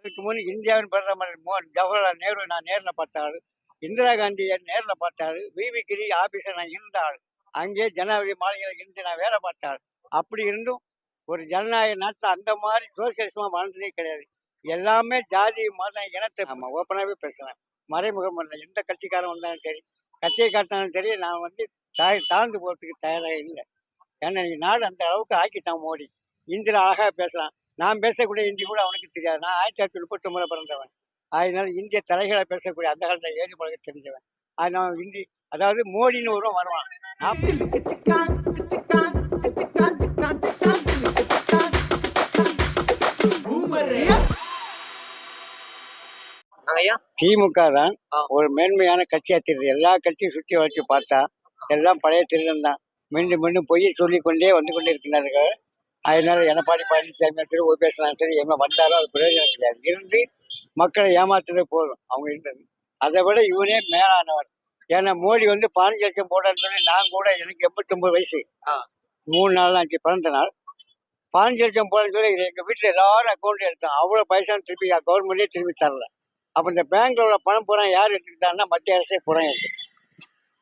அதுக்கு முன் இந்தியாவின் பிரதமர் மோ. ஜவஹர்லால் நேரு நான் நேரில் பார்த்தாள் இந்திரா காந்தியை நேரில் பார்த்தாள் விவி கிரி ஆஃபீஸில் நான் இருந்தாள் அங்கே ஜனாதிபதி மாளிகையில் இருந்து நான் வேலை பார்த்தாள் அப்படி இருந்தும் ஒரு ஜனநாயக நாட்டில் அந்த மாதிரி சோசியலிசமாக வாழ்ந்ததே கிடையாது. எல்லாமே ஜாதி மதம் இனத்தை நம்ம ஓப்பனாகவே பேசுகிறேன் மறைமுகம் இல்லை. எந்த கட்சிக்காரன் வந்தாலும் சரி கட்சியை காட்டினாலும் சரி நான் வந்து தாய் தாழ்ந்து போகிறதுக்கு தயாராக இல்லை. ஏன்னா நாடு அந்த அளவுக்கு ஆக்கிட்டான் மோடி. இந்தியில் அழகாக பேசுகிறான் நான் பேசக்கூடிய இந்தி கூட அவனுக்கு தெரியாது. நான் ஆயிரத்தி தொள்ளாயிரத்தி முப்பத்தொம்பதில் பிறந்தவன். அதனால இந்திய தலைகளை பேசக்கூடிய அந்த காலத்தில் ஏழு பழக தெரிஞ்சவன். அதனால இந்தி அதாவது மோடின்னு ஒருவன் வருவான். திமுக தான். ஒரு மேன்மையான கட்சியா தெரியுது. எல்லா கட்சியும் சுற்றி வச்சு பார்த்தா எல்லாம் பழைய திருடன் தான் மீண்டும் மீண்டும் பொய்யை சொல்லிக் கொண்டே வந்து கொண்டே இருக்கிறார்கள் அதனால எடப்பாடி பழனிசாமி சரி ஓபிஎஸ்லாம் சரி என்ன வந்தாலும் அது பிரயோஜனம் கிடையாது. இருந்து மக்களை ஏமாத்துறதே போதும். அவங்க இருந்தது அதை விட இவனே மேலானவர். ஏன்னா மோடி வந்து பதினஞ்சு லட்சம் போடான்னு சொல்லி நான் கூட எனக்கு எண்பத்தொம்பது வயசு. மூணு நாள் ஆச்சு பிறந்த நாள். பதினஞ்சு லட்சம் போடன்னு சொல்லி இது எங்கள் வீட்டில் எல்லாரும் அக்கௌண்ட் எடுத்தோம் அவ்வளோ பைசா திருப்பி கவர்மெண்ட்டே திருப்பி தரல. அப்போ இந்த பேங்க்ல உள்ள பணம் பூரா யார் எடுத்துக்கிட்டாங்கன்னா மத்திய அரசே புறம் எடுத்து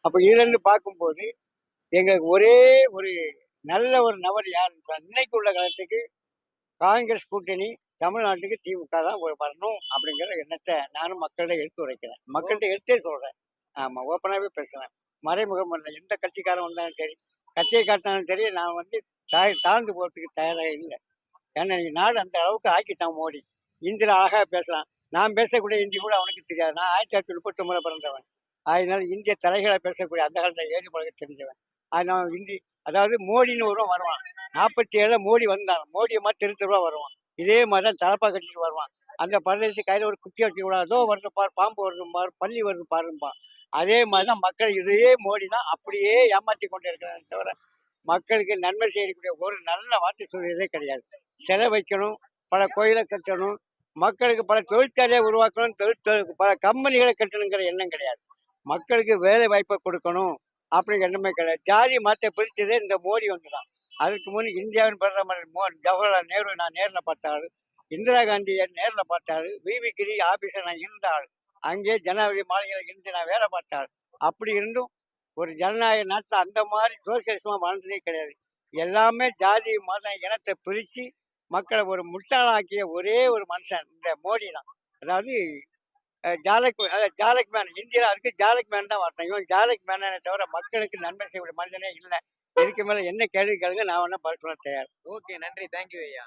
அப்போ இதுலேருந்து பார்க்கும்போது எங்களுக்கு ஒரே ஒரு நல்ல ஒரு நபர் யாருன்னு சொன்னா இன்னைக்கு உள்ள காலத்துக்கு காங்கிரஸ் கூட்டணி தமிழ்நாட்டுக்கு திமுக தான் ஒரு வரணும் அப்படிங்கிற எண்ணத்தை நானும் மக்கள்கிட்ட எடுத்து உரைக்கிறேன். மக்கள்கிட்ட எடுத்தே சொல்கிறேன் ஆமாம் ஓப்பனாகவே பேசுகிறேன் மறைமுகம் இல்லை எந்த கட்சிக்காரன் வந்தாலும் சரி கட்சியை காட்டினாலும் சரி நான் வந்து தாய் தாழ்ந்து போகிறதுக்கு தயாராக இல்லை. ஏன்னா நாடு அந்த அளவுக்கு ஆக்கிட்டான் மோடி. இந்தியில் அழகாக பேசுகிறான் நான் பேசக்கூடிய இந்தி கூட அவனுக்கு தெரியாது. நான் ஆயிரத்தி தொள்ளாயிரத்தி முப்பத்தொம்பதில் பிறந்தவன். அதனால இந்திய தலைகளை பேசக்கூடிய அந்த காலத்தில் ஏழு பழக தெரிஞ்சவன். அதனால இந்தி அதாவது மோடின்னு ஒருவன் வருவான். நாற்பத்தி ஏழில் மோடி வந்தான். மோடியை மாதிரி தெரு வருவான். இதே மாதிரி தான் தலப்பா கட்டிட்டு வருவான். அந்த பரதேசி கையில் ஒரு குத்தி வச்சு கூடாதோ வருது பார் பாம்பு வருது பார் பள்ளி வருது பாருப்பான் அதே மாதிரி தான் மக்கள் இதே மோடி தான் அப்படியே ஏமாற்றி கொண்டு இருக்கிறாங்க தவிர மக்களுக்கு நன்மை செய்யக்கூடிய ஒரு நல்ல வார்த்தை சொல்லியதே கிடையாது. செலை வைக்கணும் பல கோயிலை கட்டணும் மக்களுக்கு பல தொழிற்சாலையை உருவாக்கணும் தொழிற்சாலை பல கம்பெனிகளை கட்டணுங்கிற எண்ணம் கிடையாது. மக்களுக்கு வேலை வாய்ப்பை கொடுக்கணும். அப்படிங்கிற எண்ணமே கிடையாது. ஜாதி மதத்தை பிரித்ததே இந்த மோடி வந்து தான் அதுக்கு முன் இந்தியாவின் பிரதமர் மோ ஜவஹர்லால் நேரு நான் நேரில் பார்த்தாள் இந்திரா காந்தியை நேரில் பார்த்தாள் விவிகிரி ஆஃபீஸில் நான் இருந்தாள் அங்கே ஜனாதிபதி மாளிகையில் இருந்து நான் வேலை பார்த்தாள் அப்படி இருந்தும் ஒரு ஜனநாயக நாட்டில் அந்த மாதிரி சோசியலிசமாக வாழ்ந்ததே கிடையாது. எல்லாமே ஜாதி மதம் இனத்தை பிரித்து மக்களை ஒரு முட்டாளாக்கிய ஒரே ஒரு மனுஷன் இந்த மோடி தான் அதாவது ஜாலக் ஜாலக் மேன் இந்தியாவில் அதுக்கு ஜாலக் மேன் தான் வரணும். இவன் ஜாலக் மேனே தவிர மக்களுக்கு நன்மை செய்யக்கூடிய மனிதனே இல்லை. இதுக்கு மேலே என்ன கேள்வி கேளுங்க நான் வேணா பதில் சொல்ல தயார். ஓகே நன்றி. தேங்க்யூ ஐயா.